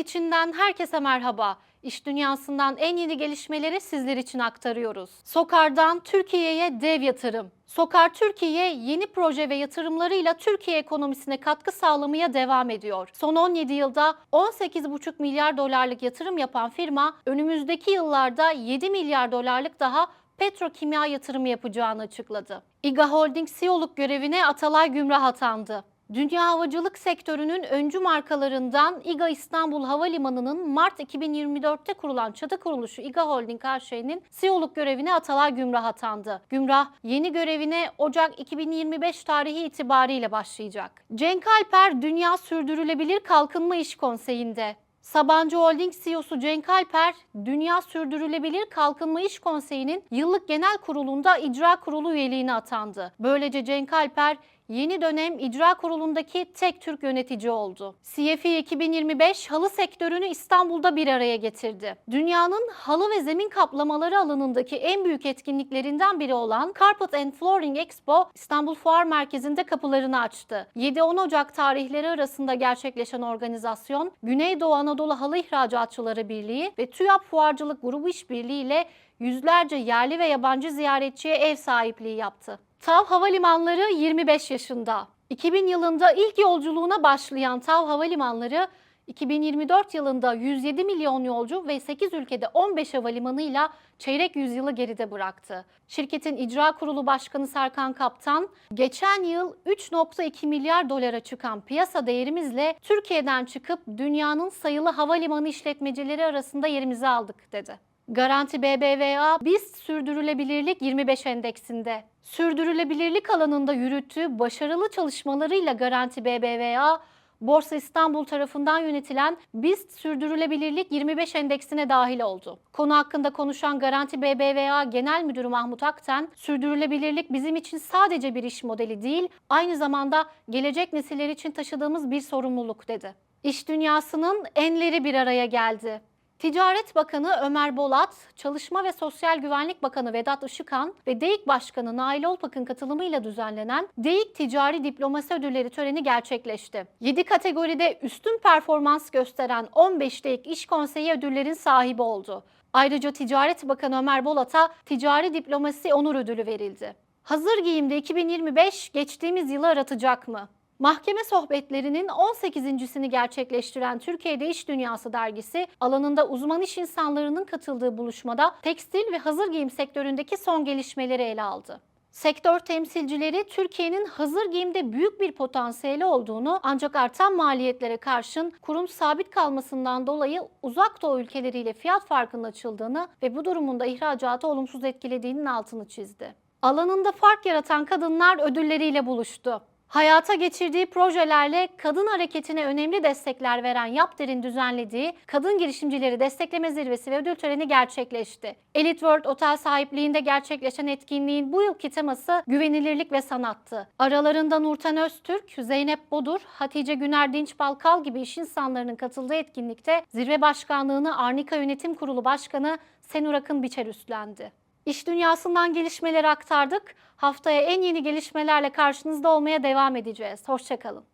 içinden herkese merhaba. İş dünyasından en yeni gelişmeleri sizler için aktarıyoruz. Sokar'dan Türkiye'ye dev yatırım. Sokar Türkiye yeni proje ve yatırımlarıyla Türkiye ekonomisine katkı sağlamaya devam ediyor. Son 17 yılda 18,5 milyar dolarlık yatırım yapan firma önümüzdeki yıllarda 7 milyar dolarlık daha petrokimya yatırımı yapacağını açıkladı. İGA Holding CEO'luk görevine Atalay Gümrah atandı. Dünya havacılık sektörünün öncü markalarından İGA İstanbul Havalimanı'nın Mart 2024'te kurulan çatı kuruluşu İGA Holding AŞ'nin CEO'luk görevine Atalay Gümrah atandı. Gümrah yeni görevine Ocak 2025 tarihi itibariyle başlayacak. Cenk Alper Dünya Sürdürülebilir Kalkınma İş Konseyi'nde. Sabancı Holding CEO'su Cenk Alper, Dünya Sürdürülebilir Kalkınma İş Konseyi'nin yıllık genel kurulunda icra kurulu üyeliğine atandı. Böylece Cenk Alper yeni dönem icra kurulundaki tek Türk yönetici oldu. CFI 2025 halı sektörünü İstanbul'da bir araya getirdi. Dünyanın halı ve zemin kaplamaları alanındaki en büyük etkinliklerinden biri olan Carpet and Flooring Expo İstanbul Fuar Merkezi'nde kapılarını açtı. 7-10 Ocak tarihleri arasında gerçekleşen organizasyon Güneydoğu Anadolu Halı İhracatçıları Birliği ve TÜYAP Fuarcılık Grubu İşbirliği ile yüzlerce yerli ve yabancı ziyaretçiye ev sahipliği yaptı. TAV Havalimanları 25 yaşında. 2000 yılında ilk yolculuğuna başlayan TAV Havalimanları 2024 yılında 107 milyon yolcu ve 8 ülkede 15 havalimanıyla çeyrek yüzyılı geride bıraktı. Şirketin icra kurulu başkanı Serkan Kaptan, geçen yıl 3.2 milyar dolara çıkan piyasa değerimizle Türkiye'den çıkıp dünyanın sayılı havalimanı işletmecileri arasında yerimizi aldık dedi. Garanti BBVA BIST Sürdürülebilirlik 25 endeksinde. Sürdürülebilirlik alanında yürüttüğü başarılı çalışmalarıyla Garanti BBVA, Borsa İstanbul tarafından yönetilen BIST Sürdürülebilirlik 25 endeksine dahil oldu. Konu hakkında konuşan Garanti BBVA Genel Müdürü Mahmut Akten, sürdürülebilirlik bizim için sadece bir iş modeli değil, aynı zamanda gelecek nesiller için taşıdığımız bir sorumluluk dedi. İş dünyasının enleri bir araya geldi. Ticaret Bakanı Ömer Bolat, Çalışma ve Sosyal Güvenlik Bakanı Vedat Işıkhan ve DEİK Başkanı Nail Olpak'ın katılımıyla düzenlenen DEİK Ticari Diplomasi Ödülleri töreni gerçekleşti. 7 kategoride üstün performans gösteren 15 DEİK İş Konseyi ödüllerin sahibi oldu. Ayrıca Ticaret Bakanı Ömer Bolat'a Ticari Diplomasi Onur Ödülü verildi. Hazır giyimde 2025 geçtiğimiz yılı aratacak mı? Mahkeme sohbetlerinin 18.sini gerçekleştiren Türkiye'de İş Dünyası dergisi alanında uzman iş insanlarının katıldığı buluşmada tekstil ve hazır giyim sektöründeki son gelişmeleri ele aldı. Sektör temsilcileri Türkiye'nin hazır giyimde büyük bir potansiyeli olduğunu ancak artan maliyetlere karşın kurum sabit kalmasından dolayı uzak doğu ülkeleriyle fiyat farkının açıldığını ve bu durumun da ihracatı olumsuz etkilediğinin altını çizdi. Alanında fark yaratan kadınlar ödülleriyle buluştu. Hayata geçirdiği projelerle kadın hareketine önemli destekler veren Yapder'in düzenlediği Kadın Girişimcileri Destekleme Zirvesi ve ödül töreni gerçekleşti. Elite World Otel sahipliğinde gerçekleşen etkinliğin bu yılki teması güvenilirlik ve sanattı. Aralarında Nurten Öztürk, Zeynep Bodur, Hatice Güner Dinç Balkal gibi iş insanlarının katıldığı etkinlikte zirve başkanlığını Arnika Yönetim Kurulu Başkanı Senur Akın Biçer üstlendi. İş dünyasından gelişmeleri aktardık. Haftaya en yeni gelişmelerle karşınızda olmaya devam edeceğiz. Hoşçakalın.